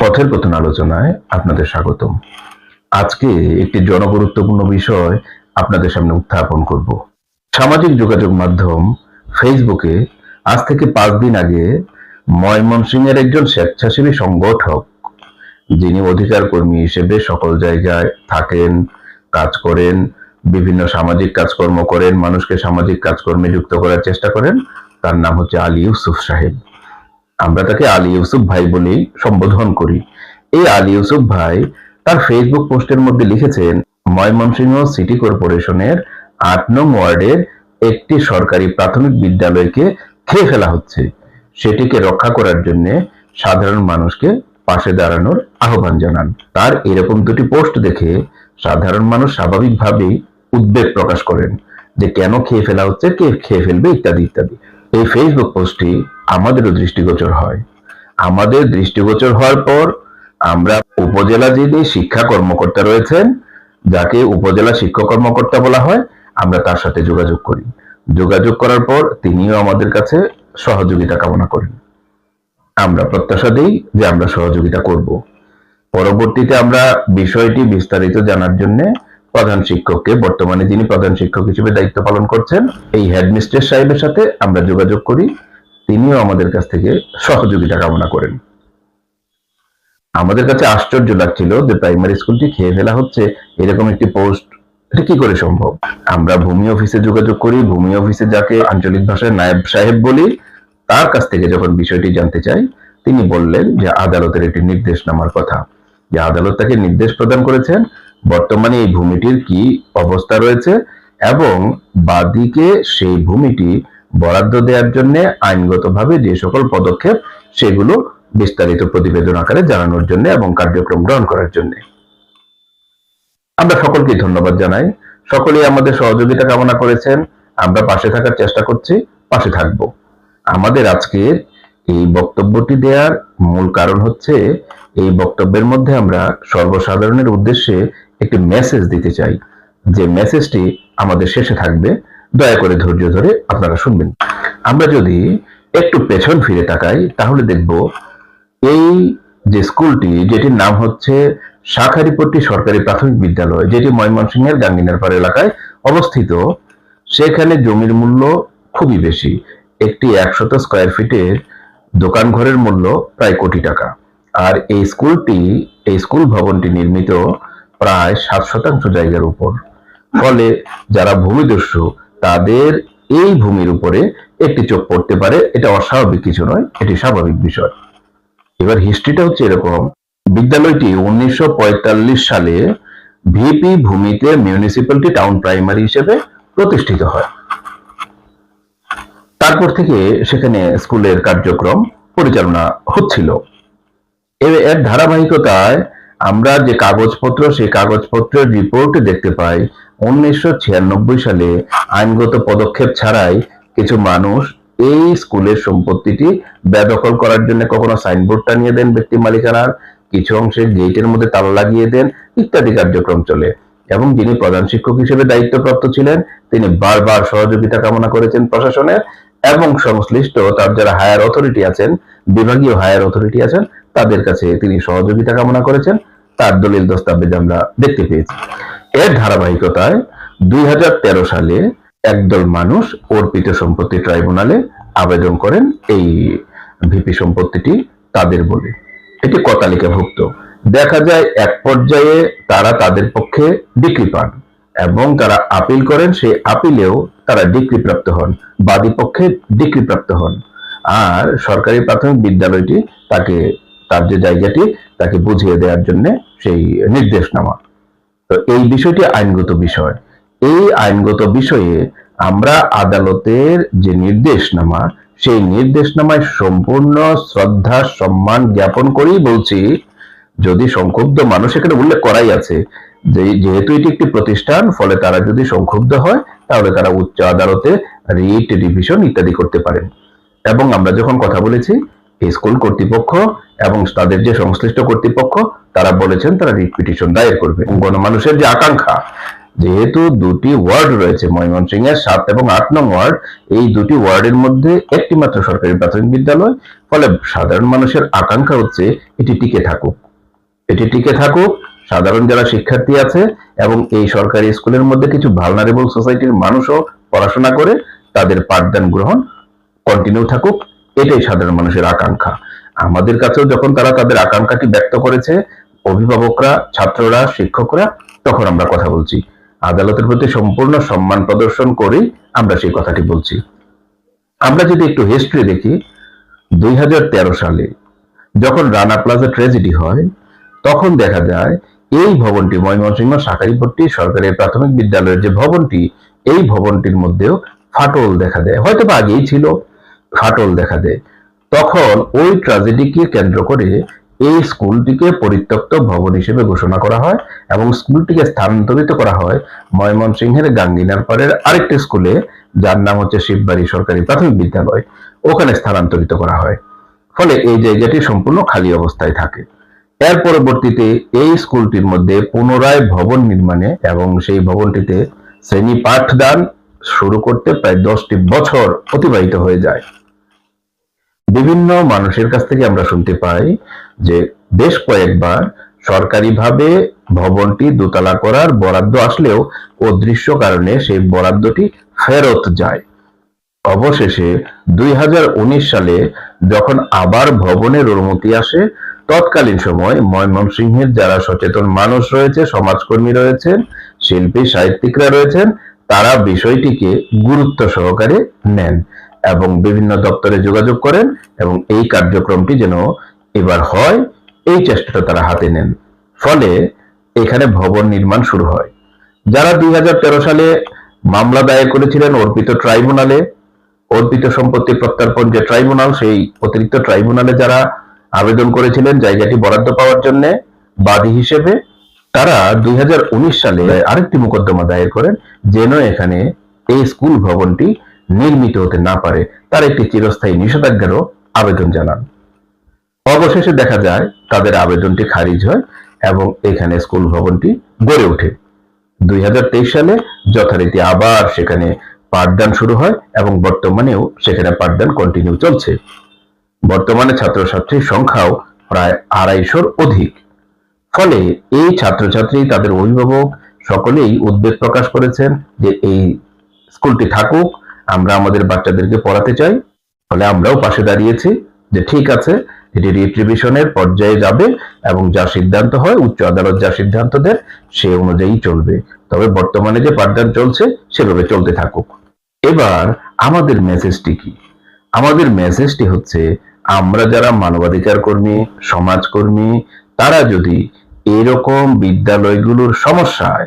পথের পতন আলোচনায় আপনাদের স্বাগতম। আজকে একটি জনগুরুত্বপূর্ণ বিষয় আপনাদের সামনে উত্থাপন করব। সামাজিক যোগাযোগ মাধ্যম ফেসবুকে আজ থেকে পাঁচ দিন আগে ময়মনসিংহের একজন স্বেচ্ছাসেবী সংগঠক, যিনি অধিকার কর্মী হিসেবে সকল জায়গায় থাকেন, কাজ করেন, বিভিন্ন সামাজিক কাজকর্ম করেন, মানুষকে সামাজিক কাজকর্মে যুক্ত করার চেষ্টা করেন, তার নাম হচ্ছে আলী ইউসুফ সাহেব। আমরা তাকে আলী ইউসুফ ভাই বলেই সম্বোধন করি। এই আলী ইউসুফ ভাই তার ফেসবুক পোস্টের মধ্যে লিখেছেন, ময়মনসিংহ সিটি কর্পোরেশনের আট নং ওয়ার্ডের একটি সরকারি প্রাথমিক বিদ্যালয়কে খেয়ে ফেলা হচ্ছে। সেটিকে রক্ষা করার জন্য সাধারণ মানুষকে পাশে দাঁড়ানোর আহ্বান জানান। তার এরকম দুটি পোস্ট দেখে সাধারণ মানুষ স্বাভাবিকভাবেই উদ্বেগ প্রকাশ করেন যে কেন খেয়ে ফেলা হচ্ছে, কে খেয়ে ফেলবে, ইত্যাদি ইত্যাদি। এই ফেসবুক পোস্টটি আমাদেরও দৃষ্টিগোচর হয়। আমাদের দৃষ্টিগোচর হওয়ার পর আমরা উপজেলা যিনি শিক্ষা কর্মকর্তা রয়েছেন, যাকে উপজেলা শিক্ষক কর্মকর্তা বলা হয়, আমরা তার সাথে যোগাযোগ করি। যোগাযোগ করার পর তিনিও আমাদের কাছে সহযোগিতা কামনা করেন। আমরা প্রত্যাশা দিই যে আমরা সহযোগিতা করব। পরবর্তীতে আমরা বিষয়টি বিস্তারিত জানার জন্য প্রধান শিক্ষককে, বর্তমানে যিনি প্রধান শিক্ষক হিসেবে দায়িত্ব পালন করছেন, এই হেডমিস্ট্রেস সাহেবের সাথে আমরা যোগাযোগ করি। তিনিও আমাদের কাছ থেকে সহযোগিতা কামনা করেন। আমাদের কাছে আশ্চর্য লাগছিল যে প্রাইমারি স্কুলটি খেয়ে ফেলা হচ্ছে এরকম একটি পোস্ট এটা কি করে সম্ভব? আমরা ভূমি অফিসে যোগাযোগ করি, ভূমি অফিসে যাকে আঞ্চলিক ভাষায় নায়েব সাহেব বলি, তার কাছ থেকে যখন বিষয়টি জানতে চাই, তিনি বললেন যে আদালতের একটি নির্দেশ নামার কথা। যে আদালত তাকে নির্দেশ প্রদান করেছেন, বর্তমানে এই ভূমিটির কি অবস্থা রয়েছে এবং বাদীকে সেই ভূমিটি বরাদ্দ দেওয়ার জন্য আইনগতভাবে যে সকল পদক্ষেপ, সেগুলো বিস্তারিত প্রতিবেদন আকারে জানানোর জন্য এবং কার্যক্রম গ্রহণ করার জন্য। আমরা সকলকে ধন্যবাদ জানাই। সকলেই আমাদের সহযোগিতা কামনা করেছেন। আমরা পাশে থাকার চেষ্টা করছি, পাশে থাকব। আমাদের আজকের এই বক্তব্যটি দেওয়ার মূল কারণ হচ্ছে, এই বক্তব্যের মধ্যে আমরা সর্বসাধারণের উদ্দেশ্যে একটি মেসেজ দিতে চাই। যে মেসেজটি আমাদের শেষে থাকবে। দয়া করে ধৈর্য ধরে আপনারা শুনবেন। আমরা যদি একটু পেছন ফিরে তাকাই, তাহলে দেখব এই যে স্কুলটি, যেটির নাম হচ্ছে শাখারিপট্টি সরকারি প্রাথমিক বিদ্যালয়, যেটি ময়মনসিংহের গাঙ্গিনারপাড় এলাকায় অবস্থিত। সেখানে জমির মূল্য খুবই বেশি, একটি একশত স্কোয়ার ফিটের দোকান ঘরের মূল্য প্রায় কোটি টাকা। আর এই স্কুলটি, এই স্কুল ভবনটি নির্মিত প্রায় সাত শতাংশ জায়গার উপর। ফলে যারা ভূমিদস্যু তাদের এই ভূমির উপরে একটি চোখ পড়তে পারে। এটা অস্বাভাবিক কিছু নয়, এটি স্বাভাবিক বিষয়। এবার হিস্ট্রিটা হচ্ছে এরকম। বিদ্যালয়টি উনিশশো সালে ভিপি ভূমিতে মিউনিসিপ্যালিটি টাউন প্রাইমারি হিসেবে প্রতিষ্ঠিত হয়। তারপর থেকে সেখানে স্কুলের কার্যক্রম পরিচালনা হচ্ছিল। এর ধারাবাহিকতায় আমরা যে কাগজপত্র, সেই কাগজপত্রের রিপোর্ট দেখতে পাই উনিশশো ছিয়ানব্বই সালে আইনগত পদক্ষেপ ছাড়াই কিছু মানুষ এই স্কুলের সম্পত্তিটি বেদখল করার জন্য কখনো সাইনবোর্ড টানিয়ে দেন ব্যক্তি মালিকানার, কিছু অংশে গেটের মধ্যে তালা লাগিয়ে দেন, ইত্যাদি কার্যক্রম চলে। এবং যিনি প্রধান শিক্ষক হিসেবে দায়িত্বপ্রাপ্ত ছিলেন, তিনি বারবার সহযোগিতা কামনা করেছেন প্রশাসনের এবং সংশ্লিষ্ট তার যারা হায়ার অথরিটি আছেন, বিভাগীয় হায়ার অথরিটি আছেন, তাদের কাছে তিনি সহযোগিতা কামনা করেছেন। তার দলিল দস্তাবেজ আমরা দেখতে পেয়েছি। এর ধারাবাহিকতায় দুই হাজার তেরো সালে একদল মানুষ অর্পিত সম্পত্তি ট্রাইব্যুনালে আবেদন করেন এই ভিপি সম্পত্তিটি তাদের বলে। এটি কতালিকাভুক্ত। দেখা যায় এক পর্যায়ে তারা তাদের পক্ষে ডিগ্রি পান এবং তারা আপিল করেন, সেই আপিলেও তারা ডিগ্রি প্রাপ্ত হন, বাদী পক্ষে ডিগ্রি প্রাপ্ত হন। আর সরকারি প্রাথমিক বিদ্যালয়টি তাকে, তার যে জায়গাটি, তাকে বুঝিয়ে দেওয়ার জন্য সেই নির্দেশনামা। তো এই বিষয়টি আইনগত বিষয়। এই আইনগত বিষয়ে আমরা আদালতের যে নির্দেশনামা, সেই নির্দেশনামায় সম্পূর্ণ শ্রদ্ধা, সম্মান জ্ঞাপন করেই বলছি, যদি সংক্ষুব্ধ মানুষ এখানে উল্লেখ করাই আছে যেহেতু এটি একটি প্রতিষ্ঠান, ফলে তারা যদি সংক্ষুব্ধ হয়, তাহলে তারা উচ্চ আদালতে রিট রিভিশন ইত্যাদি করতে পারেন। এবং আমরা যখন কথা বলেছি, স্কুল কর্তৃপক্ষ এবং তাদের যে সংশ্লিষ্ট কর্তৃপক্ষ তারা বলেছেন, তারা রিট পিটিশন দায়ের করবে। গণমানুষের যে আকাঙ্ক্ষা, যেহেতু দুটি ওয়ার্ড রয়েছে ময়মনসিংহ এর সাত এবং আট নং ওয়ার্ড, এই দুটি ওয়ার্ডের মধ্যে একটি মাত্র সরকারি প্রাথমিক বিদ্যালয়, ফলে সাধারণ মানুষের আকাঙ্ক্ষা হচ্ছে এটি টিকে থাকুক। এটি টিকে থাকুক, সাধারণ যারা শিক্ষার্থী আছে এবং এই সরকারি স্কুলের মধ্যে কিছু ভালনারেবল সোসাইটির মানুষও পড়াশোনা করে, তাদের পাঠদান গ্রহণ কন্টিনিউ থাকুক, এটাই সাধারণ মানুষের আকাঙ্ক্ষা। আমাদের কাছেও যখন তারা তাদের আকাঙ্ক্ষাটি ব্যক্ত করেছে অভিভাবকরা, ছাত্ররা, শিক্ষকরা, তখন আমরা কথা বলছি। আদালতের প্রতি সম্পূর্ণ সম্মান প্রদর্শন করেই আমরা সেই কথাটি বলছি। আমরা যদি একটু হিস্ট্রি দেখি, দুই সালে যখন রানা প্লাজা ট্রেজেডি হয়, তখন দেখা যায়, এই ভবনটি ময়মনসিংহ শাকারিপট্টি সরকারি প্রাথমিক বিদ্যালয়ের যে ভবনটি, এই ভবনটির মধ্যেও ফাটল দেখা দেয়। হয়তো বা আগেই ছিল, ফাটল দেখা দেয়। তখন ওই ট্র্যাজেডিকে কেন্দ্র করে এই স্কুলটিকে পরিত্যক্ত ভবন হিসেবে ঘোষণা করা হয় এবং স্কুলটিকে স্থানান্তরিত করা হয় ময়মনসিংহের গাঙ্গিনার পাড়ের আরেকটি স্কুলে, যার নাম হচ্ছে শিববাড়ি সরকারি প্রাথমিক বিদ্যালয়। ওখানে স্থানান্তরিত করা হয়। ফলে এই জায়গাটি সম্পূর্ণ খালি অবস্থায় থাকে। এর পরবর্তীতে এই স্কুলটির মধ্যে পুনরায় ভবন নির্মাণে এবং সেই ভবনটিতে শ্রেণি পাঠদান শুরু করতে প্রায় দশটি বছর অতিবাহিত হয়ে যায়। বিভিন্ন মানুষের কাছ থেকে আমরা শুনতে পাই যে বেশ কয়েকবার সরকারিভাবে ভবনটি দোতলা করার বরাদ্দ আসলেও অদৃশ্য কারণে সেই বরাদ্দটি ফেরত যায়। অবশেষে দুই সালে যখন আবার ভবনের অনুমতি আসে, তৎকালীন সময় ময়মনসিংহের যারা সচেতন মানুষ রয়েছে, সমাজকর্মী রয়েছেন, শিল্পী, সাহিত্যিকরা রয়েছেন, তারা বিষয়টিকে গুরুত্ব সহকারে নেন। এবং বিভিন্ন দপ্তরে যোগাযোগ করেন এবং এই কার্যক্রমটি যেন এবার হয়, এই চেষ্টাটা তারা হাতে নেন। ফলে এখানে ভবন নির্মাণ শুরু হয়। যারা দুই সালে মামলা দায়ের করেছিলেন অর্পিত ট্রাইব্যুনালে, অর্পিত সম্পত্তি প্রত্যর্পণ যে ট্রাইব্যুনাল, সেই অতিরিক্ত ট্রাইব্যুনালে যারা আবেদন করেছিলেন জায়গাটি বরাদ্দ পাওয়ার জন্য বাদী হিসেবে, তারা দুই হাজার উনিশ সালে আরেকটি মোকদ্দমা দায়ের করেন, যেন এখানে এই স্কুল ভবনটি নির্মিত হতে না পারে, তার একটি চিরস্থায়ী নিষেধাজ্ঞারও আবেদন জানান। অবশেষে দেখা যায়, তাদের আবেদনটি খারিজ হয় এবং এখানে স্কুল ভবনটি গড়ে ওঠে। দুই হাজার তেইশ সালে যথারীতি আবার সেখানে পাঠদান শুরু হয় এবং বর্তমানেও সেখানে পাঠদান কন্টিনিউ চলছে। বর্তমানে ছাত্রছাত্রীর সংখ্যাও প্রায় আড়াইশোর অধিক। ফলে এই ছাত্রছাত্রী, তাদের অভিভাবক সকলেই উদ্বেগ প্রকাশ করেছেন যে এই স্কুলটি থাকুক আমরা আমাদের বাচ্চাদেরকে পড়াতে চাই ফলে আমরাও পাশে দাঁড়িয়েছি যে ঠিক আছে, এটি রিট্রিবিউশনের পর্যায়ে যাবে এবং যা সিদ্ধান্ত হয়, উচ্চ আদালত যা সিদ্ধান্ত দেয় সে অনুযায়ী চলবে। তবে বর্তমানে যে পাঠদান চলছে, সেভাবে চলতে থাকুক। এবার আমাদের মেসেজটি কি? আমাদের মেসেজটি হচ্ছে, আমরা যারা মানবাধিকার কর্মী, সমাজকর্মী, তারা যদি এরকম বিদ্যালয়গুলোর সমস্যায়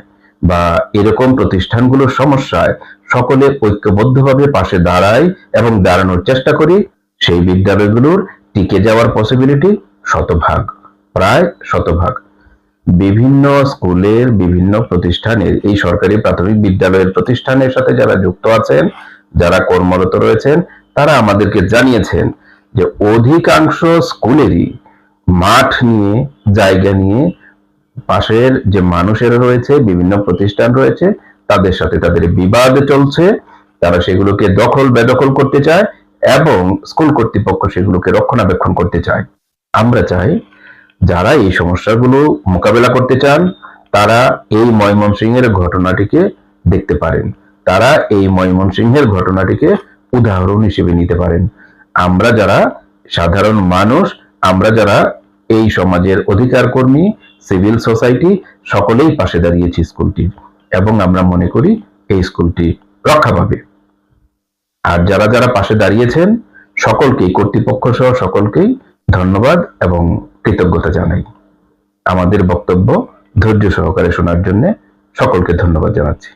বা এরকম প্রতিষ্ঠানগুলোর সমস্যায় সকলে ঐক্যবদ্ধভাবে পাশে দাঁড়াই এবং দাঁড়ানোর চেষ্টা করি, সেই বিদ্যালয়গুলোর টিকে যাওয়ার পসিবিলিটি শতভাগ, প্রায় শতভাগ। বিভিন্ন স্কুলের, বিভিন্ন প্রতিষ্ঠানের, এই সরকারি প্রাথমিক বিদ্যালয়ের প্রতিষ্ঠানের সাথে যারা যুক্ত আছেন, যারা কর্মরত রয়েছেন, তারা আমাদেরকে জানিয়েছেন যে অধিকাংশ স্কুলেরই মাঠ নিয়ে, জায়গা নিয়ে পাশের যে মানুষেরা রয়েছে, বিভিন্ন প্রতিষ্ঠান রয়েছে, তাদের সাথে তাদের বিবাদ চলছে, তারা সেগুলোকে দখল বেদখল করতে চায় এবং স্কুল কর্তৃপক্ষ সেগুলোকে রক্ষণাবেক্ষণ করতে চায়। আমরা চাই যারা এই সমস্যাগুলো মোকাবেলা করতে চান, তারা এই ময়মনসিংহের ঘটনাটিকে দেখতে পারেন। তারা এই ময়মনসিংহের ঘটনাটিকে উদাহরণ হিসেবে নিতে পারেন। আমরা যারা সাধারণ মানুষ, আমরা যারা এই সমাজের অধিকার কর্মী সিভিল সোসাইটি সকলেই পাশে দাঁড়িয়েছি স্কুলটির এবং আমরা মনে করি এই স্কুলটি রক্ষা পাবে। আর যারা যারা পাশে দাঁড়িয়েছেন, সকলকেই কর্তৃপক্ষ সহ সকলকেই ধন্যবাদ এবং কৃতজ্ঞতা জানাই। আমাদের বক্তব্য ধৈর্য সহকারে শোনার জন্য সকলকে ধন্যবাদ জানাচ্ছি।